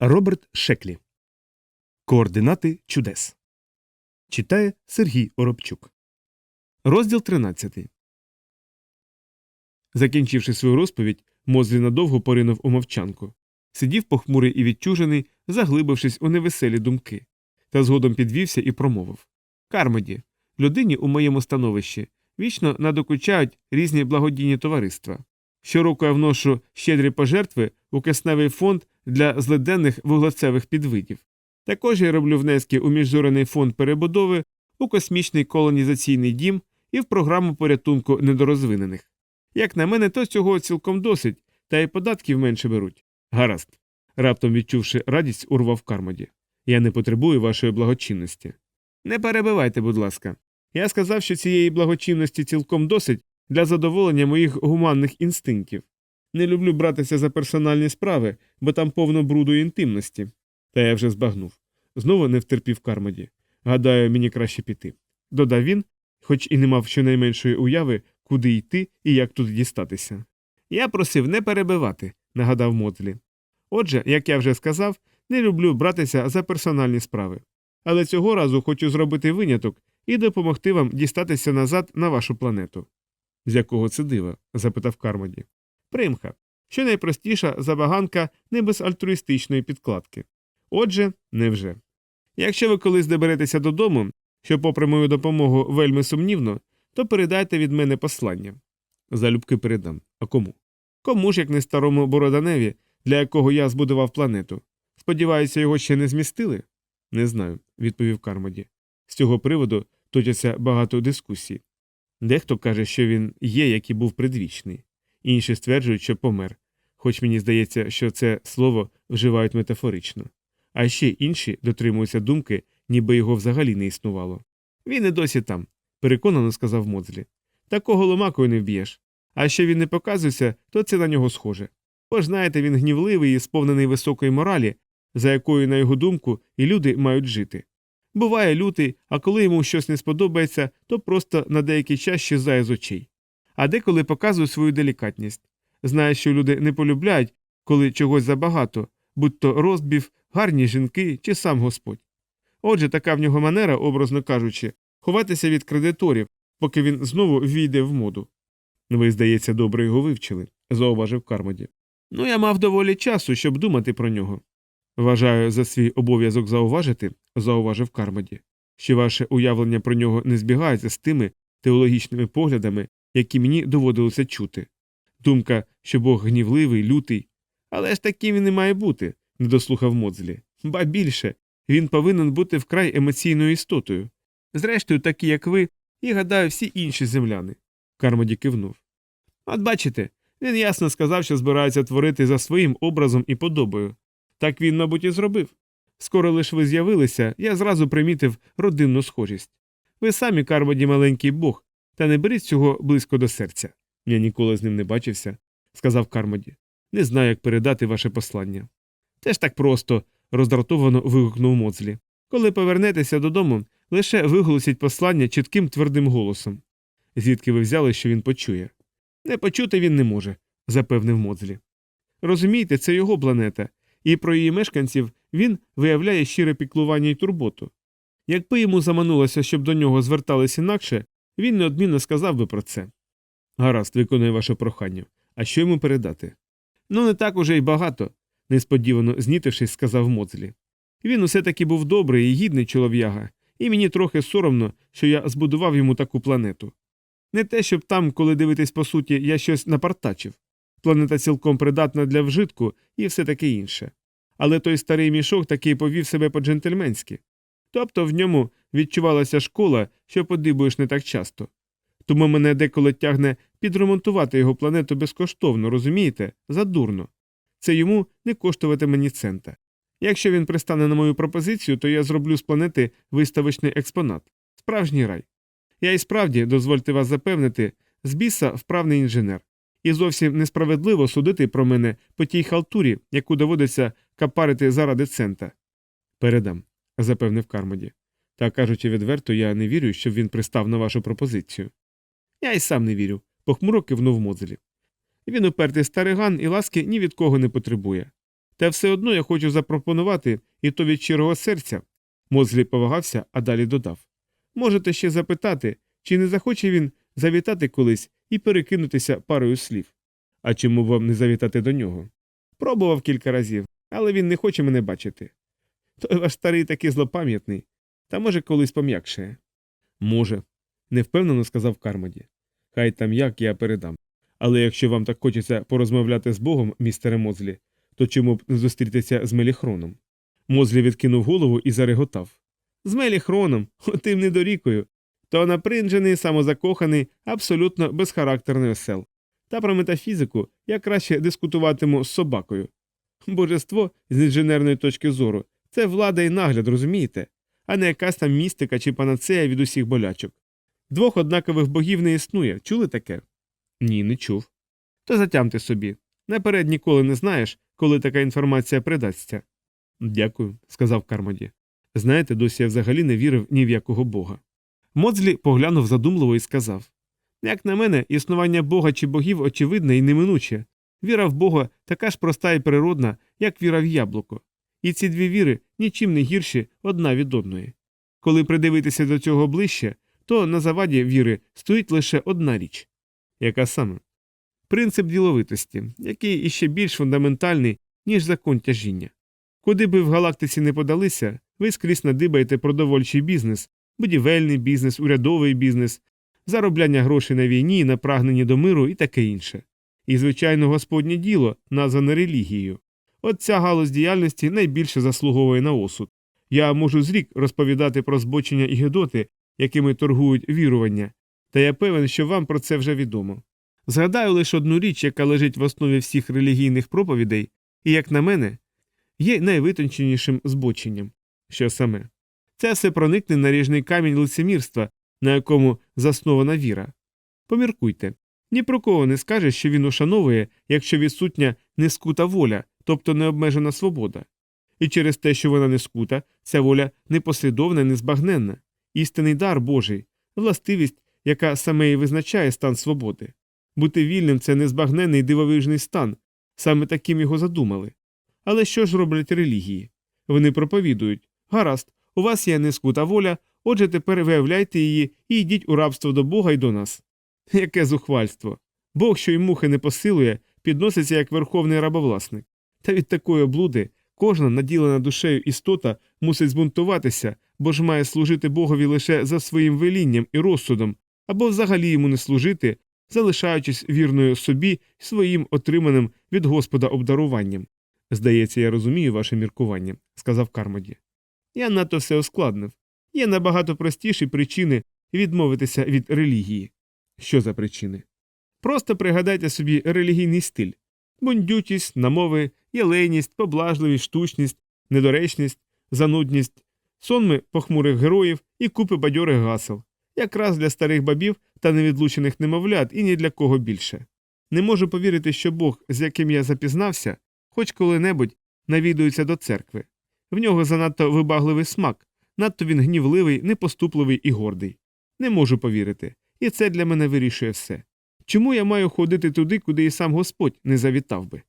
Роберт Шеклі. Координати чудес. Читає Сергій Оробчук. Розділ 13. Закінчивши свою розповідь, Мозлі надовго поринув у мовчанку. Сидів похмурий і відчужений, заглибившись у невеселі думки. Та згодом підвівся і промовив Кармоді, людині у моєму становищі вічно надокучають різні благодійні товариства. Щороку я вношу щедрі пожертви у кисневий фонд для злиденних вуглецевих підвидів. Також я роблю внески у міжзоряний фонд перебудови, у космічний колонізаційний дім і в програму порятунку недорозвинених. Як на мене, то цього цілком досить, та й податків менше беруть. Гаразд. Раптом відчувши радість, урвав Кармоді. Я не потребую вашої благочинності. Не перебивайте, будь ласка. Я сказав, що цієї благочинності цілком досить для задоволення моїх гуманних інстинктів. Не люблю братися за персональні справи, бо там повно бруду і інтимності. Та я вже збагнув. Знову не втерпів Кармоді. Гадаю, мені краще піти. Додав він, хоч і не мав щонайменшої уяви, куди йти і як тут дістатися. Я просив не перебивати, нагадав Модлі. Отже, як я вже сказав, не люблю братися за персональні справи. Але цього разу хочу зробити виняток і допомогти вам дістатися назад на вашу планету. З якого це дива? запитав Кармоді. Примха. Що найпростіша забаганка не без альтруїстичної підкладки. Отже, невже. Якщо ви колись доберетеся додому, що, попри мою допомогу, вельми сумнівно, то передайте від мене послання. Залюбки передам. А кому? Кому ж, як не старому Бороданеві, для якого я збудував планету. Сподіваюся, його ще не змістили? Не знаю, відповів Кармоді. З цього приводу точаться багато дискусій. Дехто каже, що він є, як і був предвічний, інші стверджують, що помер, хоч мені здається, що це слово вживають метафорично. А ще інші дотримуються думки, ніби його взагалі не існувало. Він і досі там, переконано сказав Моцлі. Такого ломакою не вб'єш. А що він не показується, то це на нього схоже. Бо ж знаєте, він гнівливий і сповнений високої моралі, за якою, на його думку, і люди мають жити. Буває лютий, а коли йому щось не сподобається, то просто на деякий час щезає з очей. А деколи показує свою делікатність. Знає, що люди не полюбляють, коли чогось забагато, будь то розбів, гарні жінки чи сам Господь. Отже, така в нього манера, образно кажучи, ховатися від кредиторів, поки він знову війде в моду. Ви, здається, добре його вивчили, зауважив Кармоді. Ну, я мав доволі часу, щоб думати про нього. Вважаю за свій обов'язок зауважити, зауважив Кармоді, що ваше уявлення про нього не збігається з тими теологічними поглядами, які мені доводилося чути. Думка, що Бог гнівливий, лютий. Але ж таким він не має бути, не дослухав Моцлі. Ба більше, він повинен бути вкрай емоційною істотою. Зрештою, такі, як ви, і гадаю, всі інші земляни. Кармоді кивнув. От бачите, він ясно сказав, що збирається творити за своїм образом і подобою. Так він, мабуть, і зробив. Скоро лиш ви з'явилися, я зразу примітив родинну схожість. Ви самі, Кармоді, маленький бог, та не беріть цього близько до серця. Я ніколи з ним не бачився, сказав Кармоді. Не знаю, як передати ваше послання. Теж так просто, роздратовано вигукнув Моцлі. Коли повернетеся додому, лише виголосіть послання чітким твердим голосом. Звідки ви взяли, що він почує? Не почути він не може, запевнив Моцлі. Розумієте, це його планета, і про її мешканців він виявляє щире піклування й турботу. Якби йому заманулося, щоб до нього звертались інакше, він неодмінно сказав би про це. Гаразд, виконує ваше прохання. А що йому передати? Ну, не так уже й багато, несподівано знітившись, сказав Моцлі. Він усе таки був добрий і гідний чолов'яга, і мені трохи соромно, що я збудував йому таку планету. Не те, щоб там, коли дивитись по суті, я щось напартачив. Планета цілком придатна для вжитку і все таке інше. Але той старий мішок таки повів себе по-джентльменськи. Тобто в ньому відчувалася школа, що подибуєш не так часто. Тому мене деколи тягне підремонтувати його планету безкоштовно, розумієте? Задурно. Це йому не коштуватиме ні цента. Якщо він пристане на мою пропозицію, то я зроблю з планети виставочний експонат, справжній рай. Я і справді, дозвольте вас запевнити, з біса вправний інженер. І зовсім несправедливо судити про мене по тій халтурі, яку доводиться капарити заради цента. Передам, запевнив Кармоді. Та кажучи відверто, я не вірю, щоб він пристав на вашу пропозицію. Я й сам не вірю, похмуро кивнув Мозелі. Він упертий стариган і ласки ні від кого не потребує. Та все одно я хочу запропонувати, і то від щирого серця. Мозлі повагався, а далі додав. Можете ще запитати, чи не захоче він завітати колись і перекинутися парою слів. А чому вам не завітати до нього? Пробував кілька разів, але він не хоче мене бачити. Той ваш старий такий злопам'ятний, та може колись пом'якшає. Може, невпевнено сказав Кармоді. Хай там як я передам. Але якщо вам так хочеться порозмовляти з Богом, містере Мозлі, то чому б не зустрітися з Меліхроном? Мозлі відкинув голову і зареготав. З Меліхроном, отим недорікою. То напринжений, самозакоханий, абсолютно безхарактерний осел. Та про метафізику я краще дискутуватиму з собакою. Божество з інженерної точки зору це влада і нагляд, розумієте, а не якась там містика чи панацея від усіх болячок. Двох однакових богів не існує, чули таке? Ні, не чув. То затямте собі. Наперед ніколи не знаєш, коли така інформація придасться. Дякую, сказав Кармоді. Знаєте, досі я взагалі не вірив ні в якого бога. Моцлі поглянув задумливо і сказав Як на мене, існування бога чи богів очевидне і неминуче. Віра в Бога така ж проста і природна, як віра в яблуко. І ці дві віри нічим не гірші одна від одної. Коли придивитися до цього ближче, то на заваді віри стоїть лише одна річ. Яка саме? Принцип діловитості, який іще більш фундаментальний, ніж закон тяжіння. Куди би в галактиці не подалися, ви скрізь надибаєте продовольчий бізнес, будівельний бізнес, урядовий бізнес, заробляння грошей на війні, на прагненні до миру і таке інше. І, звичайно, господнє діло, назване релігією. От ця галузь діяльності найбільше заслуговує на осуд. Я можу з рік розповідати про збочення і гедоти, якими торгують вірування, та я певен, що вам про це вже відомо. Згадаю лише одну річ, яка лежить в основі всіх релігійних проповідей, і, як на мене, є найвитонченішим збоченням. Що саме? Це все проникне наріжний камінь лицемірства, на якому заснована віра. Поміркуйте ні про кого не скаже, що він ушановує, якщо відсутня нескута воля, тобто необмежена свобода. І через те, що вона не скута, ця воля непослідовна незбагненна, істинний дар Божий, властивість, яка саме і визначає стан свободи. Бути вільним це незбагненний дивовижний стан, саме таким його задумали. Але що ж роблять релігії? Вони проповідують гаразд, у вас є нескута воля, отже, тепер виявляйте її і йдіть у рабство до Бога й до нас. Яке зухвальство! Бог, що й мухи не посилує, підноситься як верховний рабовласник. Та від такої облуди кожна наділена душею істота мусить збунтуватися, бо ж має служити Богові лише за своїм велінням і розсудом, або взагалі йому не служити, залишаючись вірною собі й своїм отриманим від Господа обдаруванням. Здається, я розумію ваше міркування, сказав Кармоді. Я надто все ускладнив. Є набагато простіші причини відмовитися від релігії. Що за причини? Просто пригадайте собі релігійний стиль бундючість, намови, єлейність, поблажливість, штучність, недоречність, занудність, сонми похмурих героїв і купи бадьорих гасел, якраз для старих бабів та невідлучених немовлят і ні для кого більше. Не можу повірити, що Бог, з яким я запізнався, хоч коли-небудь навідується до церкви. В нього занадто вибагливий смак, надто він гнівливий, непоступливий і гордий. Не можу повірити, і це для мене вирішує все. Чому я маю ходити туди, куди і сам Господь не завітав би?